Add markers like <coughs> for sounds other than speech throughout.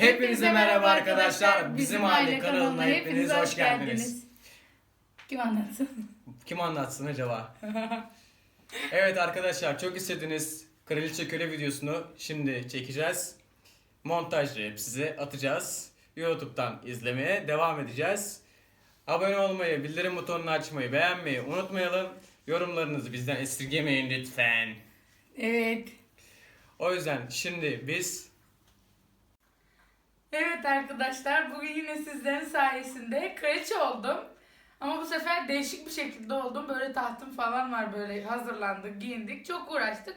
Hepinize merhaba arkadaşlar. Bizim Aile kanalına hepiniz hoş geldiniz. Kim anlatsın? <laughs> Kim anlatsın acaba? <laughs> evet arkadaşlar çok istediğiniz Kraliçe Köle videosunu şimdi çekeceğiz. Montajlayıp size atacağız. YouTube'dan izlemeye devam edeceğiz. Abone olmayı, bildirim butonunu açmayı, beğenmeyi unutmayalım. Yorumlarınızı bizden esirgemeyin lütfen. Evet. O yüzden şimdi biz Evet arkadaşlar bugün yine sizlerin sayesinde kraliçe oldum. Ama bu sefer değişik bir şekilde oldum. Böyle tahtım falan var böyle hazırlandık, giyindik. Çok uğraştık.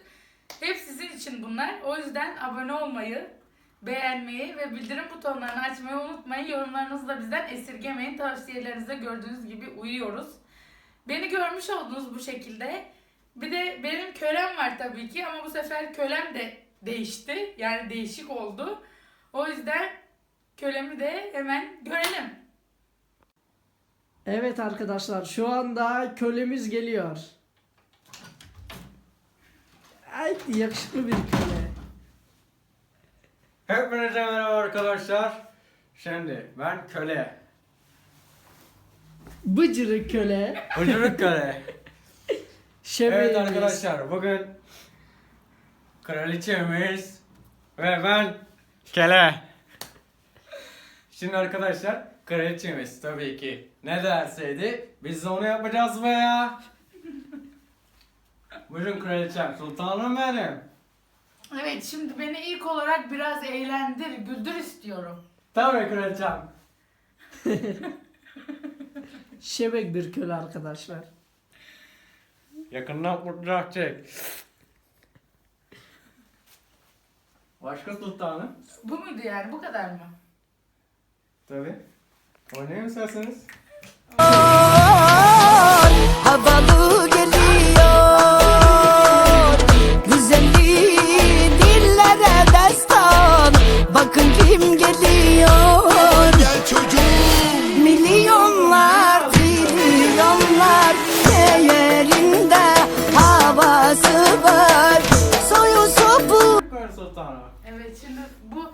Hep sizin için bunlar. O yüzden abone olmayı, beğenmeyi ve bildirim butonlarını açmayı unutmayın. Yorumlarınızı da bizden esirgemeyin. Tavsiyelerinize gördüğünüz gibi uyuyoruz. Beni görmüş oldunuz bu şekilde. Bir de benim kölem var tabii ki ama bu sefer kölem de değişti. Yani değişik oldu. O yüzden kölemi de hemen görelim. Evet arkadaşlar şu anda kölemiz geliyor. Ay yakışıklı bir köle. Hepinize merhaba arkadaşlar. Şimdi ben köle. Bıcırık köle. Ucuruk köle. Şebeğimiz. evet arkadaşlar bugün kraliçemiz ve ben köle. Şimdi arkadaşlar kraliçemiz tabii ki ne derseydi biz de onu yapacağız be ya. Buyurun kraliçem sultanım benim. Evet şimdi beni ilk olarak biraz eğlendir, güldür istiyorum. Tabii kraliçem. <laughs> Şebek bir köle arkadaşlar. Yakından fotoğraf çek. Başka sultanım? Bu muydu yani bu kadar mı? Tabii. Oynayayım isterseniz. havalı geliyor Güzelliği dillere destan Bakın kim geliyor Gel çocuğum Milyonlar trilyonlar Değerinde havası var Soyu sopu. Evet şimdi bu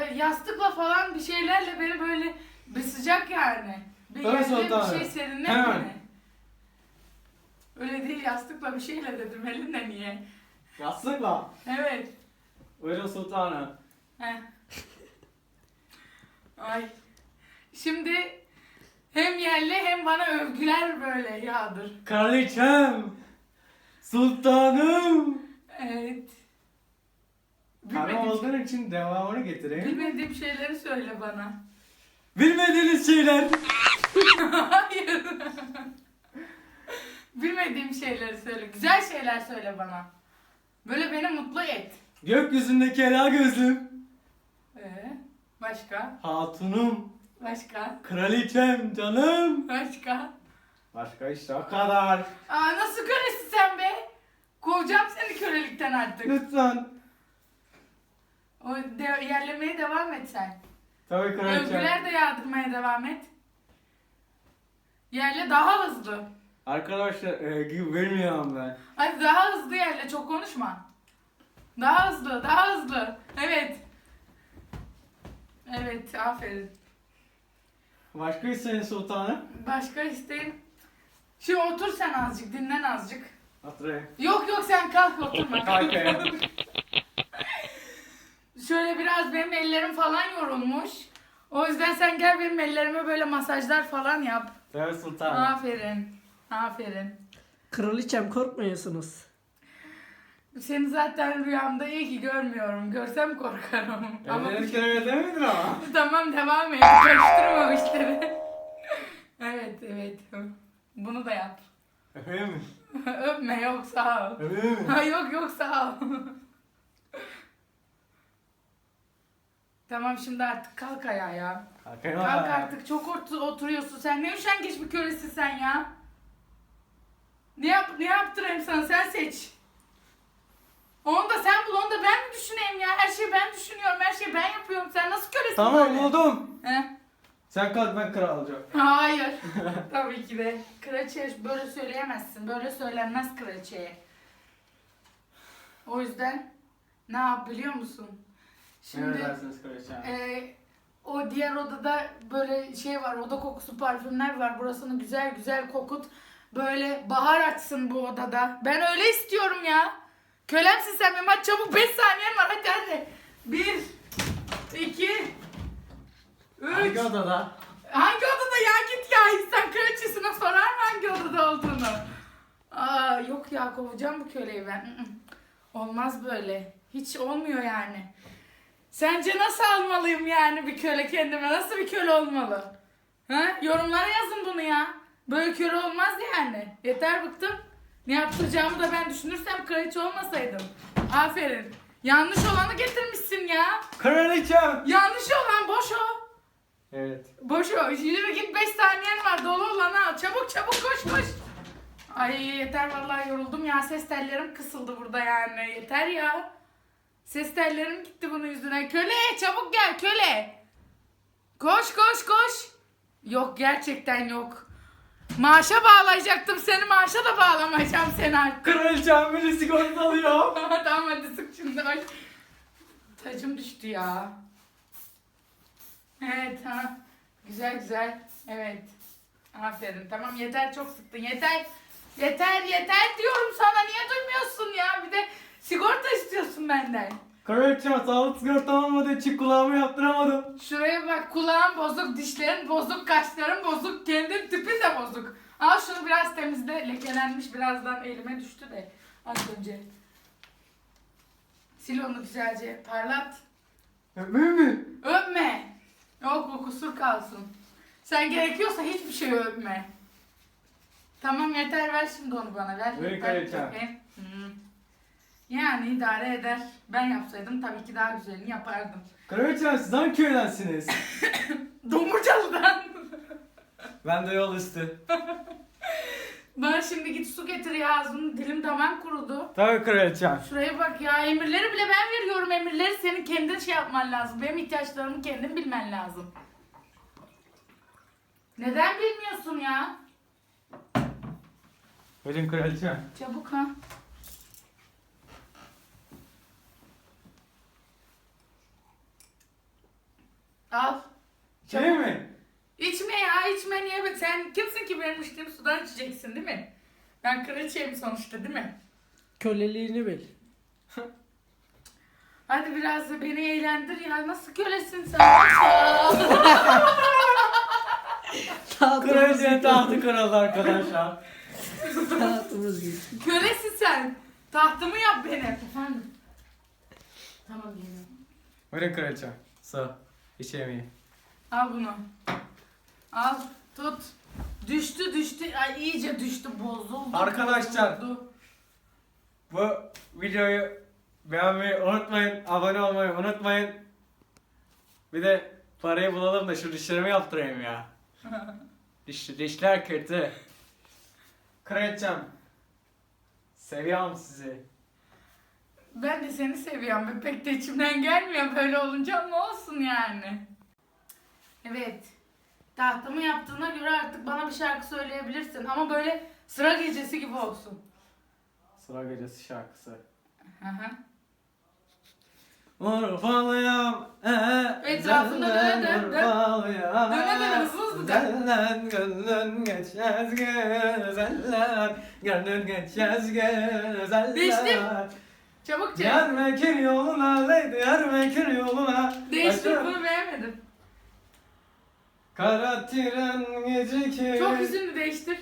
e, yastıkla falan bir şeylerle beni böyle bir sıcak yani. Bir Tabii yerde bir şey serinler Hemen. beni. Öyle değil yastıkla bir şeyle dedim elinle niye? Yastıkla. Evet. Buyurun sultanım. Heh. Ay. Şimdi hem yerli hem bana övgüler böyle yağdır. Kraliçem. Sultanım. Evet. Olduğun için devamını getireyim. bilmediğim şeyleri söyle bana. Bilmediğiniz şeyler. Hayır. Bilmediğim şeyleri söyle. Güzel şeyler söyle bana. Böyle beni mutlu et. Gökyüzündeki ela gözlüm. Ee, başka? Hatunum. Başka? Kraliçem canım. Başka? Başka işte o kadar. Aa nasıl kölesin sen be? Kovacağım seni kölelikten artık. Lütfen. O de- yerlemeye devam et sen. Tabii kraliçem. Övgüler de yağdırmaya devam et. Yerle daha hızlı. Arkadaşlar e, gibi bilmiyorum ben. Hadi daha hızlı yerle çok konuşma. Daha hızlı, daha hızlı. Evet. Evet, aferin. Başka isteyin sultanım. Başka isteğin? Şimdi otur sen azıcık, dinlen azıcık. Oturayım. Yok yok sen kalk oturma. Kalkayım. <laughs> Şöyle biraz benim ellerim falan yorulmuş. O yüzden sen gel benim ellerime böyle masajlar falan yap. Tabii sultanım. Aferin. Aferin. Kraliçem korkmuyorsunuz. Seni zaten rüyamda iyi ki görmüyorum. Görsem korkarım. Ama Ellerin kelime demedin ama. <laughs> tamam devam et. Karıştırma o işleri. <laughs> evet evet. Bunu da yap. Öpeyim mi? <laughs> Öpme yok sağ ol. Öpeyim mi? Ha yok yok sağ ol. Tamam şimdi artık kalk ayağa ya. Kalkayım Kalk artık çok otur- oturuyorsun sen. Ne üşengeç bir kölesin sen ya. Ne yap ne yaptırayım sana sen seç. Onu da sen bul onu da ben mi düşüneyim ya? Her şeyi ben düşünüyorum her şeyi ben yapıyorum. Sen nasıl kölesin Tamam böyle? buldum. He? Sen kalk ben kral olacağım. Hayır. <laughs> Tabii ki de. Kraliçeye böyle söyleyemezsin. Böyle söylenmez kraliçeye. O yüzden ne yap biliyor musun? Şimdi dersiniz kraliçem? e, o diğer odada böyle şey var, oda kokusu parfümler var. Burasını güzel güzel kokut. Böyle bahar açsın bu odada. Ben öyle istiyorum ya. Kölemsin sen benim. Hadi çabuk 5 saniyen var. Hadi hadi. 1 2 3 Hangi odada? Hangi odada ya git ya insan kraliçesine sorar mı hangi odada olduğunu? Aa, yok ya kovacağım bu köleyi ben. Mm, mm. Olmaz böyle. Hiç olmuyor yani. Sence nasıl almalıyım yani bir köle kendime? Nasıl bir köle olmalı? Ha? Yorumlara yazın bunu ya. Böyle köle olmaz yani. Yeter bıktım. Ne yaptıracağımı da ben düşünürsem kraliçe olmasaydım. Aferin. Yanlış olanı getirmişsin ya. Kraliçem! Yanlış olan boş o. Evet. Boş o. Yürü git 5 saniyen var. Dolu olan al. Çabuk çabuk koş koş. Ay yeter vallahi yoruldum ya. Ses tellerim kısıldı burada yani. Yeter ya. Ses tellerim gitti bunun yüzüne. Köle çabuk gel köle. Koş koş koş. Yok gerçekten yok. Maaşa bağlayacaktım seni. Maaşa da bağlamayacağım seni artık. Kraliçem beni sigorta alıyor. <laughs> tamam hadi sık şimdi. Ay. Tacım düştü ya. Evet ha. Güzel güzel. Evet. Aferin. Tamam yeter çok sıktın. Yeter. Yeter yeter diyorum sana. Niye duymuyorsun ya? Bir de sigorta istiyorsun benden. Kraliçem sağlık sigortam olmadığı için kulağımı yaptıramadım. Şuraya bak kulağın bozuk, dişlerin bozuk, kaşların bozuk, kendin tipin de bozuk. Al şunu biraz temizle. Lekelenmiş birazdan elime düştü de az önce. Sil onu güzelce. Parlat. Öpmüyor mi? Öpme. Yok bu kusur kalsın. Sen gerekiyorsa hiçbir şey öpme. Tamam yeter ver şimdi onu bana ver. Ver kraliçem. Hı. Yani idare eder. Ben yapsaydım tabii ki daha güzelini yapardım. Kraliçem siz hangi köydensiniz? <coughs> Domurcalı'dan. ben de yol üstü. Bana şimdi git su getir ya ağzım dilim damağım kurudu. Tabii kraliçem. Şuraya bak ya emirleri bile ben veriyorum emirleri senin kendin şey yapman lazım. Benim ihtiyaçlarımı kendin bilmen lazım. Neden bilmiyorsun ya? Verin kraliçem. Çabuk ha. Al. Şey mi? İçme ya içme niye? be- Sen kimsin ki benim içeceksin değil mi? Ben kraliçeyim sonuçta değil mi? Köleliğini bil. Hadi biraz da beni eğlendir ya. Nasıl kölesin sen? Tahtımız Kraliçe gitti. tahtı kırıldı arkadaşlar. Tahtımız gitti. Kölesin sen. Tahtımı yap benim. Efendim. Tamam geliyorum. Verin kraliçem. Sağ. İç yemeği. Al bunu. Al. Tut. Düştü düştü. Ay iyice düştü. Bozuldu. Arkadaşlar. bozuldu. Bu videoyu beğenmeyi unutmayın. Abone olmayı unutmayın. Bir de parayı bulalım da şu dişlerimi yaptırayım ya. <laughs> Diş, dişler kötü. Kraliçem. Seviyorum sizi. Ben de seni seviyorum ve pek de içimden gelmiyor böyle olunca ama olsun yani. Evet. Tahtımı yaptığına göre artık bana bir şarkı söyleyebilirsin ama böyle sıra gecesi gibi olsun. Sıra gecesi şarkısı. Hı hı. Urfalıyam Etrafında döne dön, dön. Urfalıyam Döne döne, hızlı hızlı dön. Güzellen gönlün geçmez güzeller Gönlün geçmez güzeller Değiştim. Çabuk çek. Diyarbakır yoluna Diyarbakır yoluna Değiştir Başla. bunu beğenmedim. Kara tren gecikir Çok üzüldü değiştir.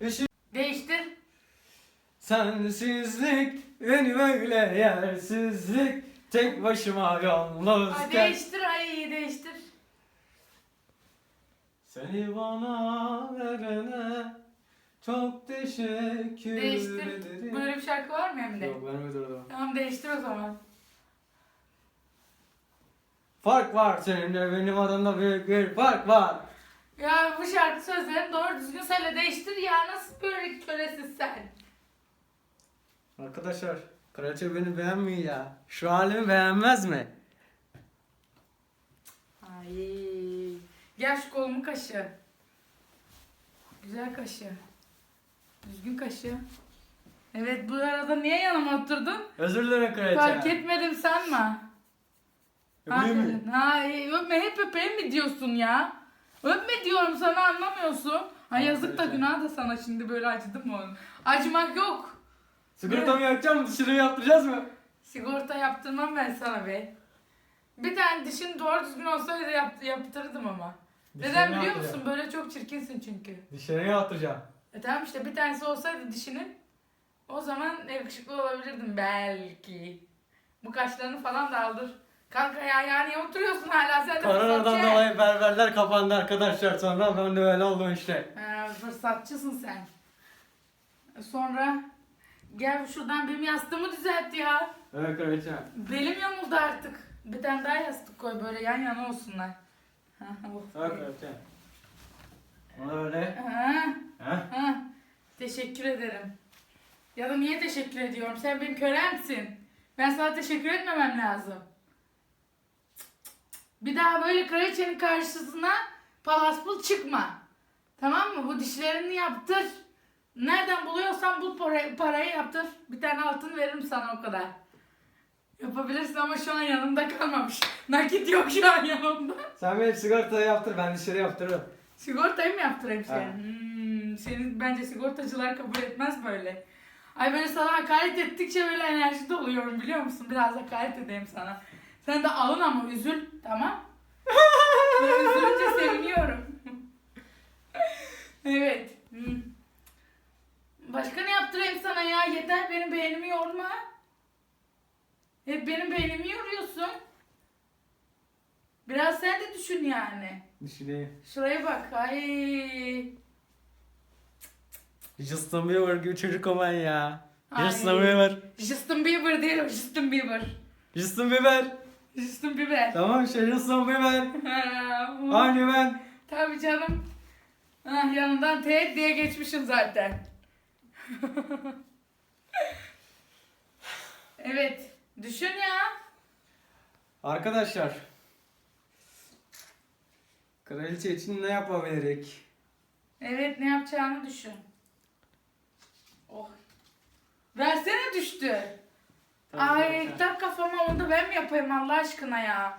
<laughs> Işık Değiştir. Sensizlik beni böyle yersizlik Tek başıma Ay, yalnızken değiştir ay değiştir. Seni bana verene çok teşekkür Değiştir. ederim. Böyle bir şarkı var mı hem de? Yok ben uydurdum. Tamam değiştir o zaman. Fark var seninle benim aramda büyük bir fark var. Ya bu şarkı sözlerini doğru düzgün söyle değiştir ya nasıl böyle kölesin sen? Arkadaşlar kraliçe beni beğenmiyor ya. Şu halimi beğenmez mi? Ay. Gel şu kolumu kaşı. Güzel kaşı. Düzgün kaşı. Evet bu arada niye yanıma oturdun? Özür dilerim kraliçe. Fark etmedim. Öpeyim mi? Aferin. Ha, iyi. öpme hep öpeyim mi diyorsun ya? Öpme diyorum sana anlamıyorsun. Ha yazık da günah da sana şimdi böyle acıdım mı onun? Acımak yok. Sigortamı yakacağım mı? Dışarı yaptıracağız mı? Sigorta yaptırmam ben sana be. Bir tane dişin doğru düzgün olsaydı yap, yaptırırdım ama. Neden biliyor musun? Böyle çok çirkinsin çünkü. Dışarıya yaptıracağım. E tamam işte bir tanesi olsaydı dişinin o zaman yakışıklı olabilirdim belki. Bu kaşlarını falan da aldır. Kanka ya ya niye oturuyorsun hala sen de Koronadan fırsatçı. dolayı berberler kapandı arkadaşlar. Sonra ben de öyle oldum işte. Ha, fırsatçısın sen. Sonra gel şuradan benim yastığımı düzelt ya. Evet kraliçe. Belim yamuldu artık. Bir tane daha yastık koy böyle yan yana olsunlar. Ha, of. Evet kraliçe. Ona öyle. Ha, Ha? ha. Teşekkür ederim. Ya da niye teşekkür ediyorum? Sen benim kölemsin. Ben sana teşekkür etmemem lazım. Bir daha böyle kraliçenin karşısına palaspul çıkma. Tamam mı? Bu dişlerini yaptır. Nereden buluyorsan bul parayı, parayı yaptır. Bir tane altın veririm sana o kadar. Yapabilirsin ama şu an yanımda kalmamış. Nakit yok şu an yanımda. Sen benim sigortayı yaptır ben dışarı yaptırırım. Sigortayı mı yaptırayım seni? Hmm, senin bence sigortacılar kabul etmez böyle. Ay böyle sana hakaret ettikçe böyle enerji doluyorum biliyor musun? Biraz hakaret edeyim sana. Sen de alın ama üzül tamam? <laughs> Böyle üzülünce seviniyorum. <laughs> evet. Hmm. Başka ne yaptırayım sana ya? Yeter benim beynimi yorma. Hep benim beynimi yoruyorsun. Biraz sen de düşün yani. Düşüneyim. Şuraya bak. Ay. Justin Bieber gibi çocuk aman ya. Ay. Justin Bieber. Justin Bieber değil o. Justin Bieber. Justin Bieber. Justin Bieber. Tamam işte Justin Bieber. <laughs> Aynı ben. Tabii canım. Ah, yanından Ted diye geçmişim zaten. <laughs> evet. Düşün ya. Arkadaşlar. Kraliçe için ne yapabiliriz? Evet ne yapacağını düşün. Oh. Versene düştü. Ay tak kafama onu da ben mi yapayım Allah aşkına ya.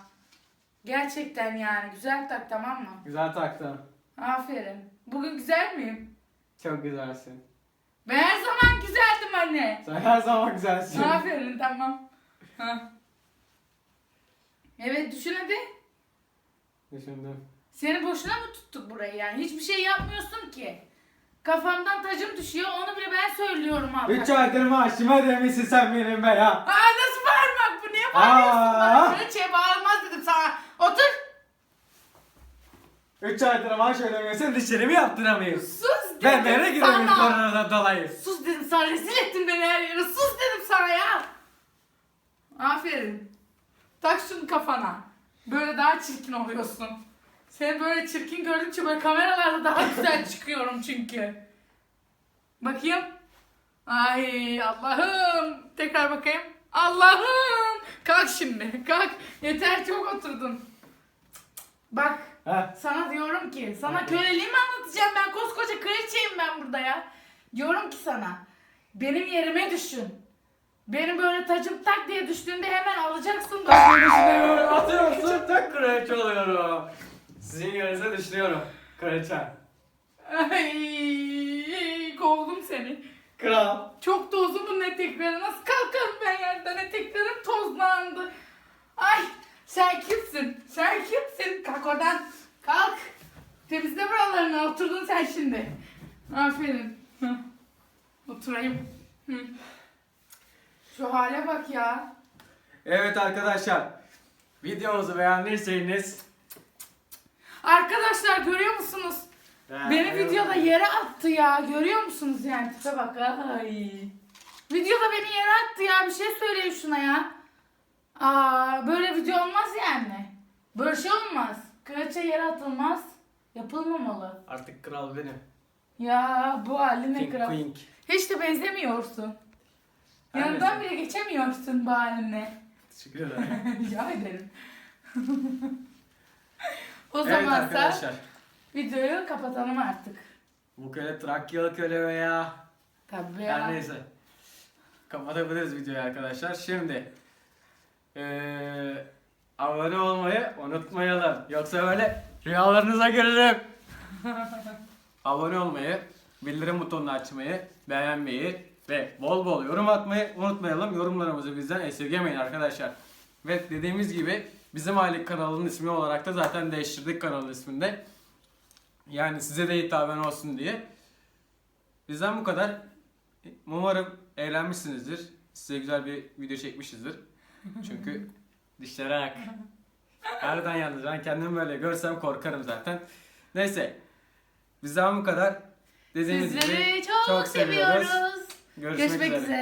Gerçekten yani güzel tak tamam mı? Güzel taktın. Aferin. Bugün güzel miyim? Çok güzelsin. Ben her zaman güzeldim anne. Sen her zaman güzelsin. Aferin tamam. Ha. Evet düşün hadi. Düşündüm. Seni boşuna mı tuttuk burayı yani? Hiçbir şey yapmıyorsun ki. Kafamdan tacım düşüyor onu bile ben söylüyorum abi. 3 aydır maaşıma demişsin sen benim be ya. Aa nasıl bağırmak bu? Niye bağırıyorsun bana? Kraliçeye bağırmaz dedim sana. Otur. 3 aydır maaş ödemiyorsun dışarı mı yaptıramayız? Sus dedim Ben nereye gidiyorum sana. koronadan dolayı? Sus dedim sana rezil ettin beni her yere. Sus dedim sana ya. Aferin. Tak şunu kafana. Böyle daha çirkin oluyorsun. Seni böyle çirkin gördükçe böyle kameralarda daha güzel <laughs> çıkıyorum çünkü. Bakayım. Ay Allah'ım. Tekrar bakayım. Allah'ım. Kalk şimdi. <laughs> Kalk. Yeter çok oturdun. Bak. Ha? Sana diyorum ki, sana köleliğimi anlatacağım ben koskoca kraliçeyim ben burada ya. Diyorum ki sana, benim yerime düşün. Benim böyle tacım tak diye düştüğünde hemen alacaksın da. <laughs> Atıyorsun tak kraliçe oluyorum. Sizin yerinize düşünüyorum. Kraliçe. Ay, kovdum seni. Kral. Çok tozlu bunun etekleri. Nasıl kalkarım ben yerden? Eteklerim tozlandı. Ay sen kimsin? Sen kimsin? Kalk oradan. Kalk. Temizle buralarını. Oturdun sen şimdi. Aferin. Hı. Oturayım. Hı. Şu hale bak ya. Evet arkadaşlar. Videomuzu beğendiyseniz Arkadaşlar görüyor musunuz? Beni videoda yere attı ya. Görüyor musunuz yani? Tipe bak. Ay. Videoda beni yere attı ya. Bir şey söyleyin şuna ya. Aa, böyle video olmaz yani. Böyle şey olmaz. Kraliçe yere atılmaz. Yapılmamalı. Artık kral benim. Ya bu haline King kral. Queen. Hiç de benzemiyorsun. Her Yanından bile geçemiyorsun bu haline. Teşekkür ederim. <laughs> Rica ederim. <laughs> o evet zamansa arkadaşlar. videoyu kapatalım artık. Bu köle Trakyalı köle veya Tabii her ya. neyse. kapatabiliriz videoyu arkadaşlar. Şimdi eee abone olmayı unutmayalım. Yoksa böyle rüyalarınıza girerim. <laughs> abone olmayı, bildirim butonunu açmayı, beğenmeyi ve bol bol yorum atmayı unutmayalım. Yorumlarımızı bizden esirgemeyin arkadaşlar. Ve dediğimiz gibi bizim aylık kanalının ismi olarak da zaten değiştirdik kanalın isminde. Yani size de hitaben olsun diye. Bizden bu kadar. Umarım eğlenmişsinizdir. Size güzel bir video çekmişizdir. Çünkü <laughs> dişlere ak. Nereden yalnız ben kendimi böyle görsem korkarım zaten. Neyse. Bizden bu kadar. Dediğimiz gibi Sizleri çok, çok seviyoruz. seviyoruz. Görüşmek, Görüşmek üzere. üzere.